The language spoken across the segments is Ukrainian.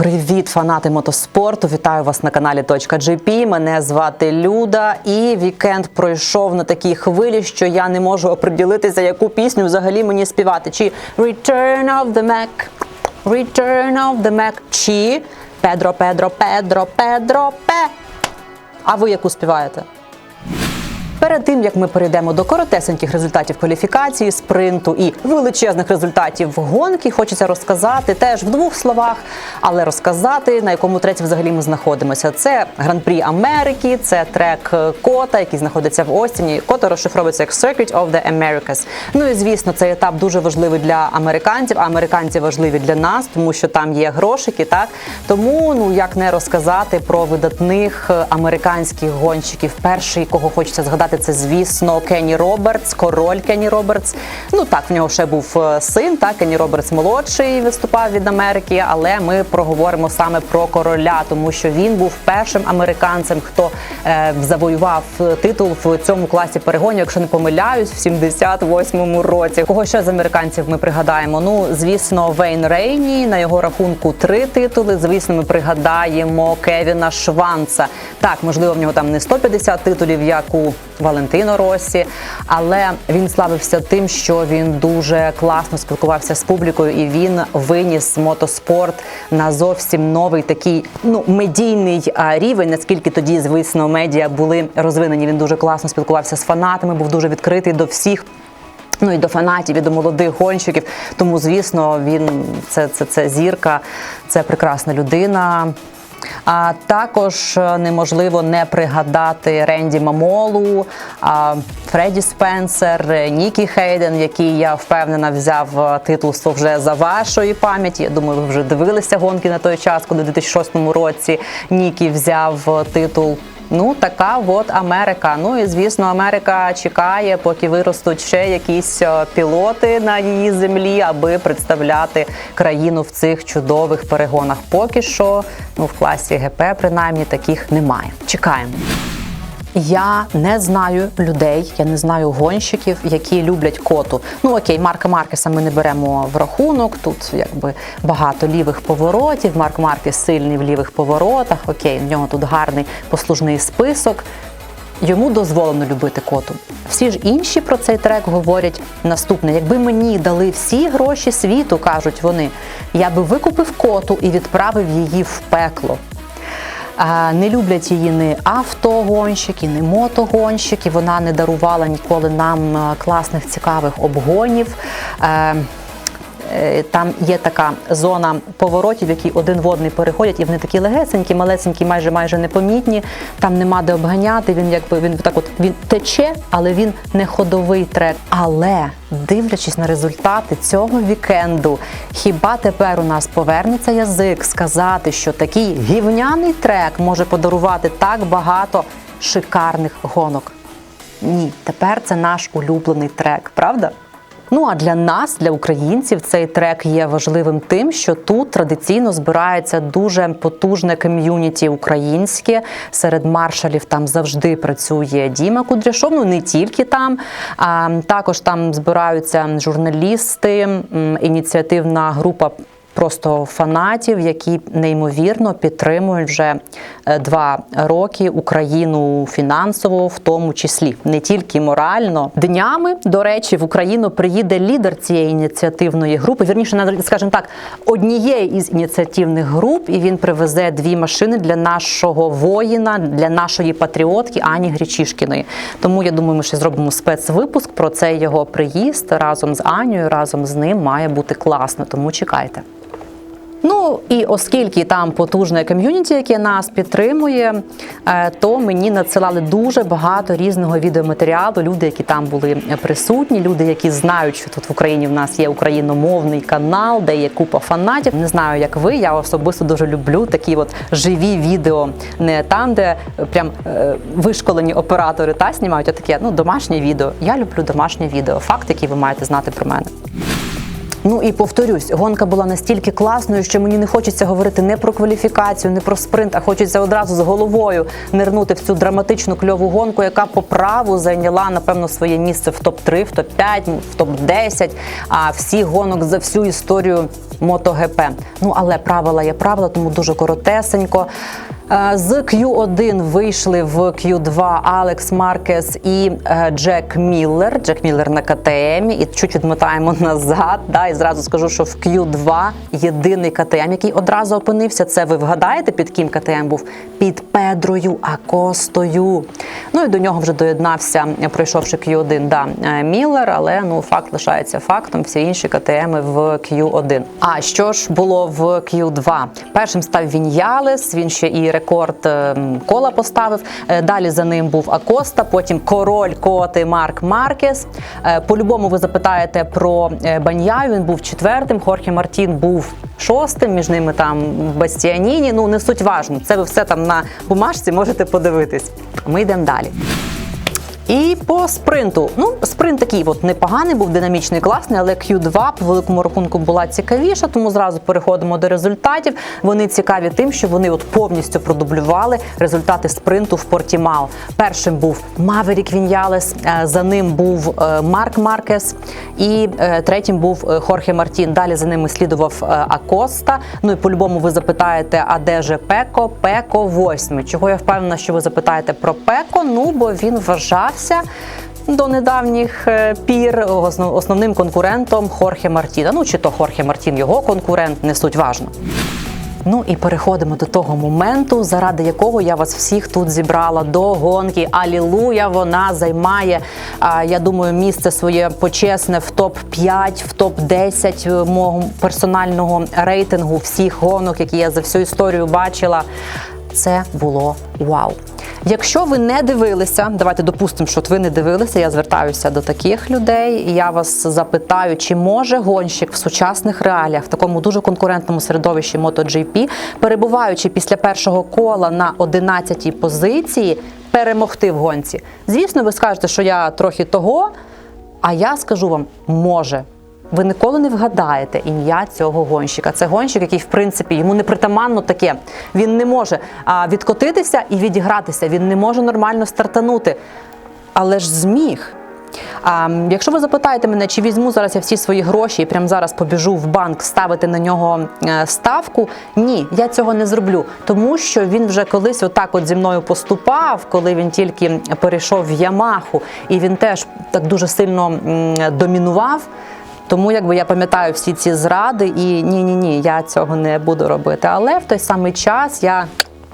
Привіт, фанати мотоспорту! Вітаю вас на каналі .gp. Мене звати Люда, і вікенд пройшов на такій хвилі, що я не можу оприділитися, яку пісню взагалі мені співати. Чи Return of the Mac, Return of the Mac, чи Педро, Педро, Педро, Педро, Пе. А ви яку співаєте? Перед тим як ми перейдемо до коротесеньких результатів кваліфікації, спринту і величезних результатів гонки, хочеться розказати теж в двох словах, але розказати на якому треці взагалі ми знаходимося. Це гран-прі Америки, це трек Кота, який знаходиться в Остіні. Кота розшифровується як Circuit of the Americas. Ну і звісно, цей етап дуже важливий для американців. А американці важливі для нас, тому що там є грошики. Так тому ну як не розказати про видатних е, американських гонщиків. Перший, кого хочеться згадати, це звісно Кенні Робертс, король Кенні Робертс. Ну так, в нього ще був е, син. Так, Кенні Робертс молодший виступав від Америки, але ми проговоримо саме про короля, тому що він був першим американцем, хто е, завоював титул в цьому класі перегонів, якщо не помиляюсь, в 78-му році. Кого ще з американців ми пригадаємо? Ну, звісно, Вейн Рейні на його рахунку три титули. Звісно, ми пригадаємо Кевіна Шванца. Так, можливо, в нього там не 150 титулів, як у Валентино Росі, але він славився тим, що він дуже класно спілкувався з публікою, і він виніс мотоспорт на зовсім новий такий ну медійний рівень. Наскільки тоді, звісно, медіа були розвинені. Він дуже класно спілкувався з фанатами, був дуже відкритий до всіх. Ну і до фанатів, і до молодих гонщиків. Тому, звісно, він це, це, це зірка, це прекрасна людина. А також е, неможливо не пригадати Ренді Мамолу, Фредді Спенсер, е, Нікі Хейден, який я впевнена взяв е, титулство вже за вашої пам'яті. Я думаю, ви вже дивилися гонки на той час, коли у 2006 році Нікі взяв титул. Ну, така от Америка. Ну і звісно, Америка чекає, поки виростуть ще якісь е, пілоти на її землі, аби представляти країну в цих чудових перегонах. Поки що, ну в класі ГП принаймні таких немає. Чекаємо. Я не знаю людей, я не знаю гонщиків, які люблять коту. Ну окей, Марка Маркеса ми не беремо в рахунок. Тут якби багато лівих поворотів. Марк Маркес сильний в лівих поворотах. Окей, в нього тут гарний послужний список. Йому дозволено любити коту. Всі ж інші про цей трек говорять наступне: якби мені дали всі гроші світу, кажуть вони, я би викупив коту і відправив її в пекло. Не люблять її не автогонщики, не мотогонщики. Вона не дарувала ніколи нам е, класних цікавих обгонів. Е, Там є така зона поворотів, які один в одний переходять, і вони такі легесенькі, малесенькі, майже майже непомітні. Там нема де обганяти. Він якби він так, от він тече, але він не ходовий трек. Але дивлячись на результати цього вікенду, хіба тепер у нас повернеться язик сказати, що такий гівняний трек може подарувати так багато шикарних гонок? Ні, тепер це наш улюблений трек, правда? Ну а для нас, для українців, цей трек є важливим тим, що тут традиційно збирається дуже потужне ком'юніті українське. Серед маршалів там завжди працює Діма Кудряшов. Ну не тільки там, а також там збираються журналісти, ініціативна група. Просто фанатів, які неймовірно підтримують вже е, два роки Україну фінансово, в тому числі не тільки морально. Днями, до речі, в Україну приїде лідер цієї ініціативної групи. Вірніше, скажімо так, однієї із ініціативних груп, і він привезе дві машини для нашого воїна, для нашої патріотки Ані Гречишкіної. Тому я думаю, ми ще зробимо спецвипуск про цей його приїзд разом з Анією, разом з ним має бути класно. Тому чекайте. Ну і оскільки там потужне ком'юніті, яке нас підтримує, е, то мені надсилали дуже багато різного відеоматеріалу. Люди, які там були присутні, люди, які знають, що тут в Україні в нас є україномовний канал, де є купа фанатів. Не знаю, як ви. Я особисто дуже люблю такі от живі відео, не там, де прям е, вишколені оператори та знімають, а таке ну домашнє відео. Я люблю домашнє відео. Факт, який ви маєте знати про мене. Ну і повторюсь, гонка була настільки класною, що мені не хочеться говорити не про кваліфікацію, не про спринт, а хочеться одразу з головою нирнути в цю драматичну кльову гонку, яка по праву зайняла напевно своє місце в топ 3 в топ 5 в топ 10 А всіх гонок за всю історію MotoGP. Ну але правила є правила, тому дуже коротесенько. Е, З Q1 вийшли в Q2 Алекс Маркес і е, Джек Міллер. Джек Міллер на КТМ. І чуть відмотаємо назад. Да, і зразу скажу, що в Q2 єдиний КТМ, який одразу опинився. Це ви вгадаєте, під ким КТМ був? Під Педрою Акостою. Ну і до нього вже доєднався, пройшовши Q1, да, е, Міллер, але ну факт лишається фактом. Всі інші КТМ в Q1. А що ж було в Q2? Першим став Віньялес. Він ще і рекорд е, кола поставив. Е, Далі за ним був Акоста, потім король коти Марк Маркес. Е, По-любому ви запитаєте про Баньяю. Він був четвертим. Хорхе Мартін був шостим. Між ними там Бастіаніні. Ну не суть важно. Це ви все там на бумажці можете подивитись. Ми йдемо далі. І по спринту. Ну, спринт такий от непоганий, був динамічний, класний, але Q2 по великому рахунку була цікавіша, тому зразу переходимо до результатів. Вони цікаві тим, що вони от повністю продублювали результати спринту в Портімао. Першим був Маверік Віньялес, е, за ним був е, Марк Маркес, і е, третім був е, Хорхе Мартін. Далі за ними слідував Акоста. Ну і по-любому ви запитаєте, а де же Пеко? Пеко восьмий. Чого я впевнена, що ви запитаєте про Пеко? Ну бо він вважався до недавніх е, пір основ- основним конкурентом Хорхе Мартіна. Ну чи то Хорхе Мартін його конкурент, не суть важно. Ну і переходимо до того моменту, заради якого я вас всіх тут зібрала до гонки. Алілуя! Вона займає, я думаю, місце своє почесне в топ 5 в топ 10 мого персонального рейтингу всіх гонок, які я за всю історію бачила. Це було вау. Якщо ви не дивилися, давайте допустимо, що ви не дивилися. Я звертаюся до таких людей. і Я вас запитаю, чи може гонщик в сучасних реаліях в такому дуже конкурентному середовищі MotoGP, перебуваючи після першого кола на 11-й позиції, перемогти в гонці? Звісно, ви скажете, що я трохи того, а я скажу вам, може. Ви ніколи не вгадаєте ім'я цього гонщика. Це гонщик, який, в принципі, йому не притаманно таке. Він не може відкотитися і відігратися. Він не може нормально стартанути. Але ж зміг. А, якщо ви запитаєте мене, чи візьму зараз я всі свої гроші і прямо зараз побіжу в банк ставити на нього е, ставку, ні, я цього не зроблю, тому що він вже колись отак от зі мною поступав, коли він тільки перейшов в Ямаху, і він теж так дуже сильно домінував. Тому якби я пам'ятаю всі ці зради, і ні, ні, ні, я цього не буду робити. Але в той самий час я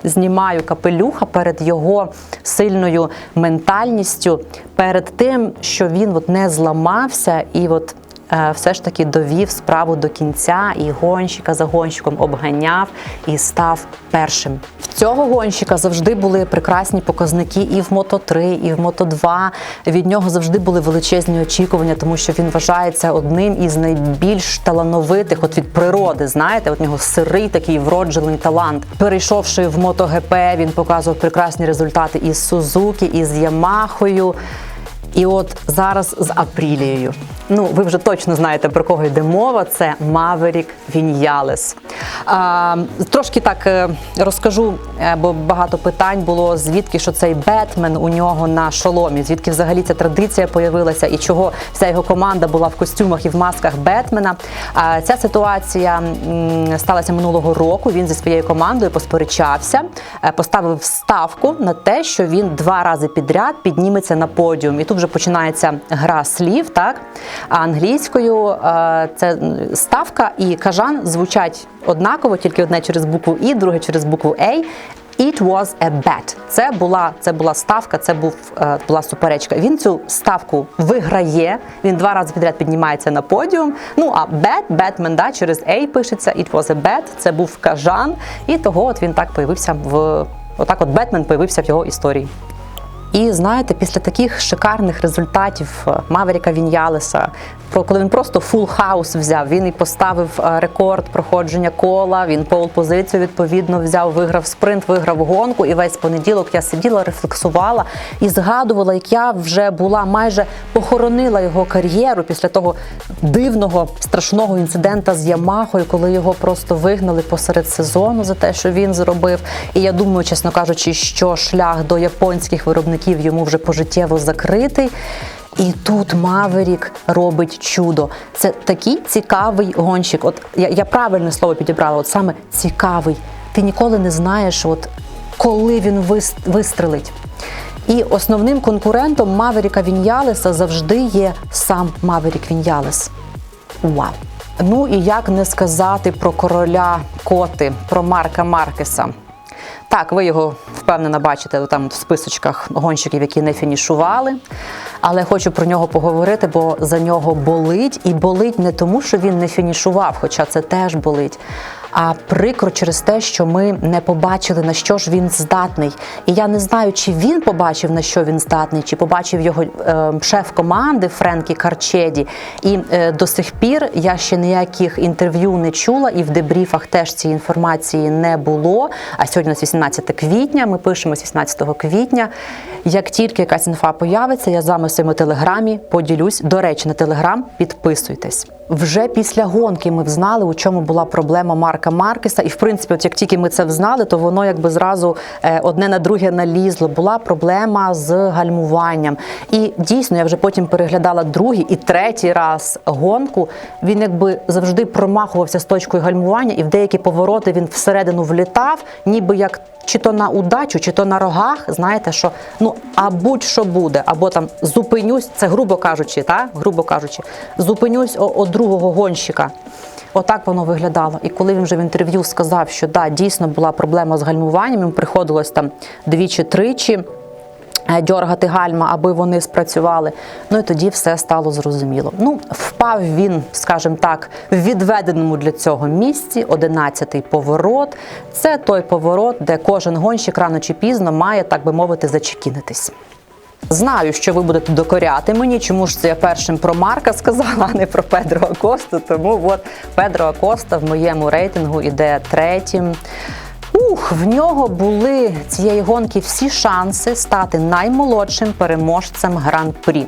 знімаю капелюха перед його сильною ментальністю, перед тим, що він от не зламався і от. Е, Все ж таки довів справу до кінця і гонщика за гонщиком обганяв і став першим. В цього гонщика завжди були прекрасні показники і в Мото 3, і в Мото 2. Від нього завжди були величезні очікування, тому що він вважається одним із найбільш талановитих, от від природи. Знаєте, от нього сирий такий вроджений талант. Перейшовши в МоtoГП, він показував прекрасні результати із Сузуки, із Ямахою. І от зараз з Апрілією. Ну, ви вже точно знаєте про кого йде мова. Це Маверік Віньялес. А, трошки так е, розкажу, е, бо багато питань було, звідки що цей Бетмен у нього на шоломі, звідки взагалі ця традиція появилася і чого вся його команда була в костюмах і в масках Бетмена. А, ця ситуація сталася минулого року. Він зі своєю командою посперечався, е, поставив ставку на те, що він два рази підряд підніметься на подіум. І тут вже починається гра слів, так а англійською е, це ставка і кажан звучать однаково, тільки одне через букву І, друге через букву A. It was a bet. Це була, це була ставка, це був, е, була суперечка. Він цю ставку виграє. Він два рази підряд піднімається на подіум. Ну а bet, Batman, да, через A пишеться. It was a bet. Це був кажан. І того от він так появився в отак. От Бетмен появився в його історії. І знаєте, після таких шикарних результатів е, Маверіка Віньялеса, про коли він просто фул хаус взяв, він і поставив е, рекорд проходження кола. Він пол позицію відповідно взяв, виграв спринт, виграв гонку. І весь понеділок я сиділа, рефлексувала і згадувала, як я вже була майже похоронила його кар'єру після того дивного страшного інцидента з Ямахою, коли його просто вигнали посеред сезону за те, що він зробив. І я думаю, чесно кажучи, що шлях до японських виробників йому вже пожиттєво закритий. І тут Маверік робить чудо. Це такий цікавий гонщик. От я, я правильне слово підібрала, от саме цікавий. Ти ніколи не знаєш, от коли він вис- вистрелить. І основним конкурентом Маверіка Віньялеса завжди є сам Маверік Віньялес. Вау! Ну і як не сказати про короля коти, про Марка Маркеса. Так, ви його впевнено бачите там в списочках гонщиків, які не фінішували. Але хочу про нього поговорити, бо за нього болить. І болить не тому, що він не фінішував, хоча це теж болить. А прикро через те, що ми не побачили, на що ж він здатний. І я не знаю, чи він побачив, на що він здатний, чи побачив його е, шеф команди Френкі Карчеді. І е, до сих пір я ще ніяких інтерв'ю не чула, і в дебріфах теж цієї інформації не було. А сьогодні у нас 18 квітня. Ми пишемо з 18 квітня. Як тільки якась інфа появиться, я з вами в своєму телеграмі поділюсь. До речі, на телеграм підписуйтесь. Вже після гонки ми взнали, у чому була проблема Марка Маркеса. І в принципі, от як тільки ми це взнали, то воно якби зразу е, одне на друге налізло. Була проблема з гальмуванням. І дійсно, я вже потім переглядала другий і третій раз гонку. Він якби завжди промахувався з точкою гальмування, і в деякі повороти він всередину влітав, ніби як. Чи то на удачу, чи то на рогах, знаєте, що ну а будь-що буде, або там зупинюсь, це грубо кажучи, та грубо кажучи, зупинюсь о, о другого гонщика. Отак воно виглядало. І коли він вже в інтерв'ю сказав, що да, дійсно була проблема з гальмуванням, йому приходилось там двічі-тричі е, дьоргати гальма, аби вони спрацювали. Ну і тоді все стало зрозуміло. Ну, впав він, скажімо так, в відведеному для цього місці, 11-й поворот. Це той поворот, де кожен гонщик рано чи пізно має, так би мовити, зачекінитись. Знаю, що ви будете докоряти мені, чому ж це я першим про Марка сказала, а не про Педро Акосту. Тому от Педро Акоста в моєму рейтингу іде третім. Ух, в нього були цієї гонки всі шанси стати наймолодшим переможцем гран-прі.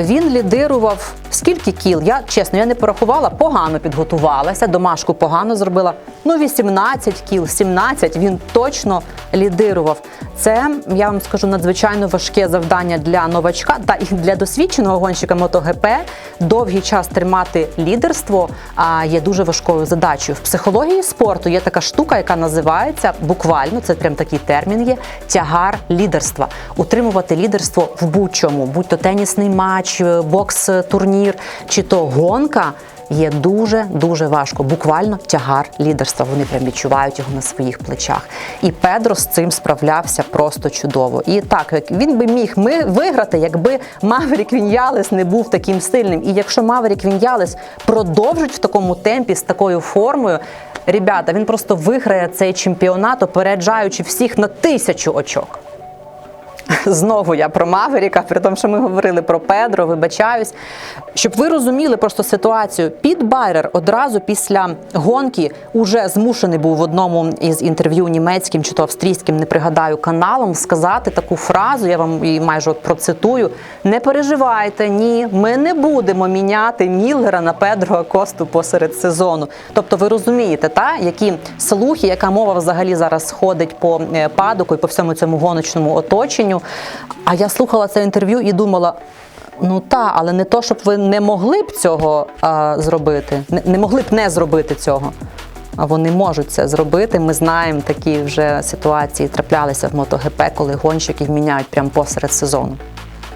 Він лідирував скільки кіл? Я чесно, я не порахувала, погано підготувалася, домашку погано зробила. Ну, 18 кіл, 17 він точно лідирував. Це я вам скажу надзвичайно важке завдання для новачка та і для досвідченого гонщика МоtoГП. Довгий час тримати лідерство а, є дуже важкою задачею. В психології спорту є така штука, яка називається буквально, це прям такий термін є тягар лідерства. Утримувати лідерство в будь-чому, будь то тенісний матч, бокс-турнір чи то гонка. Є дуже дуже важко, буквально тягар лідерства. Вони прям відчувають його на своїх плечах. І Педро з цим справлявся просто чудово. І так, він би міг ми виграти, якби Маверік Віньялес не був таким сильним. І якщо Маверік Віньялес продовжить в такому темпі з такою формою. Ребята, він просто виграє цей чемпіонат, опереджаючи всіх на тисячу очок. Знову я про Маверіка, при тому, що ми говорили про Педро, вибачаюсь. Щоб ви розуміли просто ситуацію, Піт Байрер одразу після гонки уже змушений був в одному із інтерв'ю німецьким чи то австрійським, не пригадаю, каналом сказати таку фразу, я вам її майже от процитую: не переживайте, ні, ми не будемо міняти Міллера на Педро Акосту посеред сезону. Тобто, ви розумієте, та які слухи, яка мова взагалі зараз ходить по е, падоку і по всьому цьому гоночному оточенню. А я слухала це інтерв'ю і думала. Ну та, але не то, щоб ви не могли б цього а, зробити, не, не могли б не зробити цього. А вони можуть це зробити. Ми знаємо, такі вже ситуації траплялися в МоtoГП, коли гонщиків міняють прямо посеред сезону.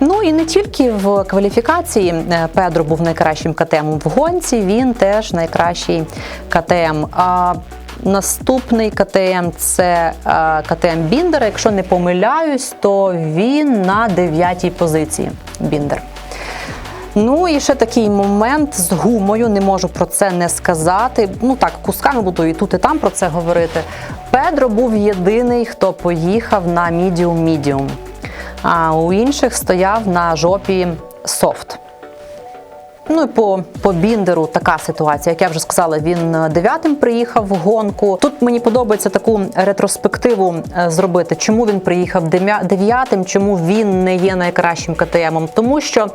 Ну і не тільки в кваліфікації е, Педро був найкращим КТМ в гонці, він теж найкращий КТМ. А наступний КТМ це е, КТМ Біндера. Якщо не помиляюсь, то він на дев'ятій позиції. Біндер. Ну і ще такий момент з гумою, не можу про це не сказати. Ну так, кусками буду і тут, і там про це говорити. Педро був єдиний, хто поїхав на мідіум-мідіум, а у інших стояв на жопі софт. Ну і по, по Біндеру така ситуація. Як я вже сказала, він е, дев'ятим приїхав в гонку. Тут мені подобається таку ретроспективу е, зробити. Чому він приїхав дев'ятим, чому він не є найкращим КТМом? Тому що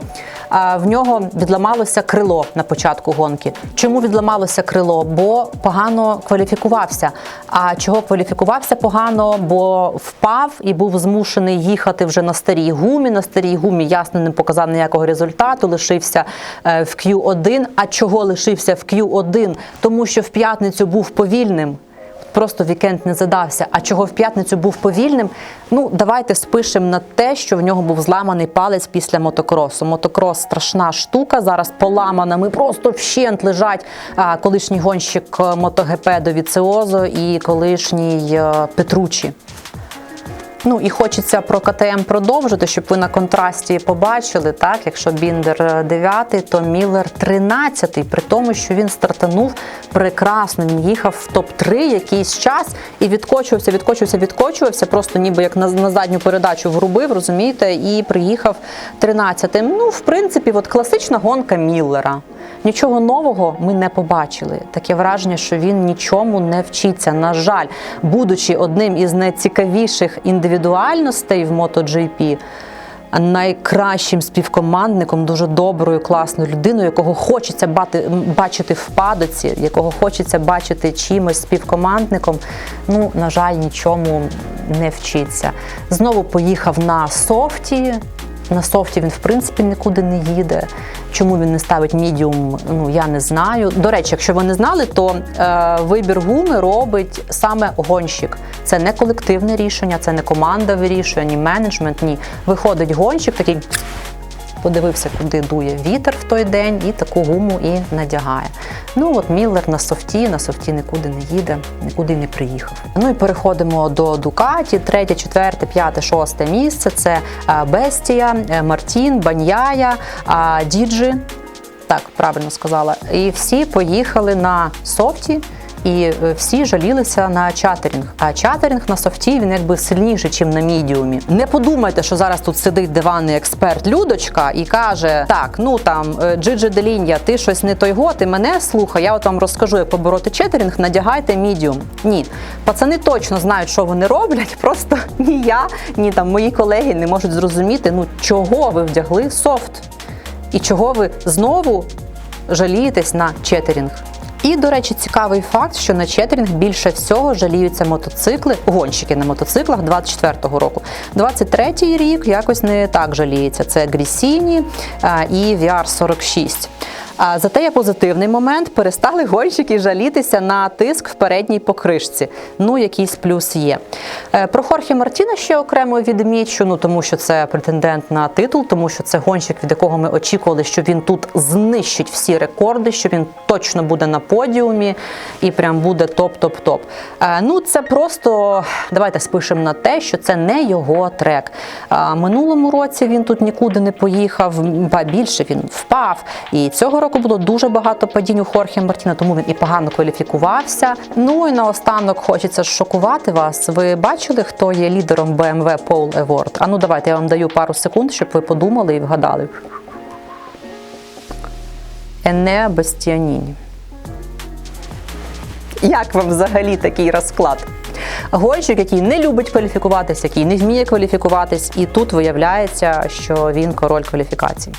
е, в нього відламалося крило на початку гонки. Чому відламалося крило? Бо погано кваліфікувався. А чого кваліфікувався погано? Бо впав і був змушений їхати вже на старій гумі. На старій гумі ясно не показав ніякого результату. Лишився в Q1. А чого лишився в Q1? Тому що в п'ятницю був повільним. Просто вікенд не задався. А чого в п'ятницю був повільним? Ну, давайте спишемо на те, що в нього був зламаний палець після мотокросу. Мотокрос страшна штука. Зараз поламана. Ми просто вщент лежать а, колишній гонщик мотогп до Віціозо і колишній е, Петручі. Ну і хочеться про КТМ продовжити, щоб ви на контрасті побачили, так, якщо Біндер 9, то Міллер 13, при тому, що він стартанув прекрасно. Він їхав в топ-3 якийсь час і відкочувався, відкочувався, відкочувався, просто ніби як на, на задню передачу врубив, розумієте, і приїхав 13-тим. Ну, в принципі, от класична гонка Міллера. Нічого нового ми не побачили. Таке враження, що він нічому не вчиться. На жаль, будучи одним із найцікавіших індивідуальностей в MotoGP, найкращим співкомандником, дуже доброю, класною людиною, якого хочеться бати, бачити в падоці, якого хочеться бачити чимось співкомандником. Ну, на жаль, нічому не вчиться. Знову поїхав на софті. На софті він в принципі нікуди не їде. Чому він не ставить мідіум, ну я не знаю. До речі, якщо ви не знали, то е, вибір гуми робить саме гонщик. Це не колективне рішення, це не команда вирішує, ні менеджмент, ні. Виходить гонщик такий. Подивився, куди дує вітер в той день, і таку гуму і надягає. Ну от Міллер на софті, на софті нікуди не їде, нікуди не приїхав. Ну і переходимо до Дукаті. Третє, четверте, п'яте, шосте місце. Це е, Бестія, е, Мартін, Баньяя, Діджі. Так, правильно сказала. І всі поїхали на софті. І е, всі жалілися на чатерінг. А чатерінг на софті він якби сильніший, ніж на мідіумі. Не подумайте, що зараз тут сидить диванний експерт Людочка і каже: Так, ну там е, Джиджи Деління, ти щось не той го, ти мене слухай. Я от вам розкажу, як побороти чатерінг, надягайте мідіум. Ні, пацани точно знають, що вони роблять. Просто ні я, ні там мої колеги не можуть зрозуміти, ну чого ви вдягли софт, і чого ви знову жалієтесь на чатерінг. І, до речі, цікавий факт, що на четерінг більше всього жаліються мотоцикли, гонщики на мотоциклах 24-го року. 23-й рік якось не так жаліється. Це Грісіні і VR46. А зате є позитивний момент. Перестали гонщики жалітися на тиск в передній покришці. Ну, якийсь плюс є. Е, Про Хорхі Мартіна ще окремо відмічу, ну тому що це претендент на титул, тому що це гонщик, від якого ми очікували, що він тут знищить всі рекорди, що він точно буде на подіумі і прям буде топ-топ-топ. Е, Ну, це просто давайте спишемо на те, що це не його трек. Минулому році він тут нікуди не поїхав, ба більше він впав. І цього року було дуже багато падінь у Хорхе Мартіна, тому він і погано кваліфікувався. Ну і наостанок хочеться шокувати вас. Ви бачили, хто є лідером BMW Pole Award? А ну давайте я вам даю пару секунд, щоб ви подумали і вгадали. Енеа Бастіаніні. Як вам взагалі такий розклад? Гонщик, який не любить кваліфікуватись, який не вміє кваліфікуватись, і тут виявляється, що він король кваліфікації.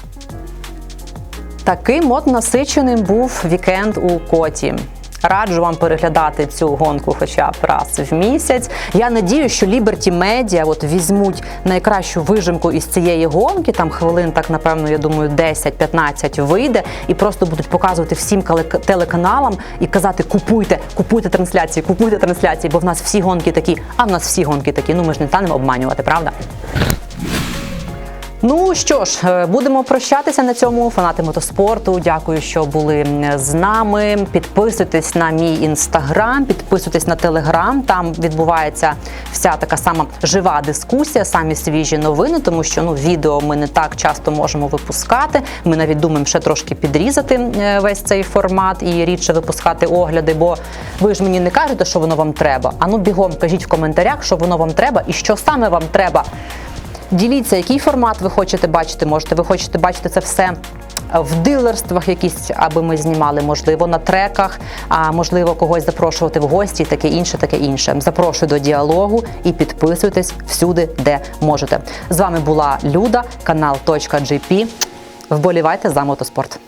Таким от насиченим був вікенд у коті. Раджу вам переглядати цю гонку хоча б раз в місяць. Я надію, що Liberty Media от візьмуть найкращу вижимку із цієї гонки. Там хвилин, так напевно, я думаю, 10-15 вийде, і просто будуть показувати всім телеканалам і казати: купуйте, купуйте трансляції, купуйте трансляції, бо в нас всі гонки такі, а в нас всі гонки такі. Ну ми ж не станемо обманювати, правда? Ну що ж, е, будемо прощатися на цьому. Фанати мотоспорту. Дякую, що були з нами. Підписуйтесь на мій інстаграм, підписуйтесь на телеграм. Там відбувається вся така сама жива дискусія, самі свіжі новини, тому що ну відео ми не так часто можемо випускати. Ми навіть думаємо ще трошки підрізати е, весь цей формат і рідше випускати огляди. Бо ви ж мені не кажете, що воно вам треба. А ну бігом кажіть в коментарях, що воно вам треба і що саме вам треба. Діліться, який формат ви хочете бачити. Можете ви хочете бачити це все в дилерствах, якісь, аби ми знімали, можливо, на треках, а можливо, когось запрошувати в гості, таке інше, таке інше. Запрошую до діалогу і підписуйтесь всюди, де можете. З вами була Люда, канал .gp. Вболівайте за мотоспорт.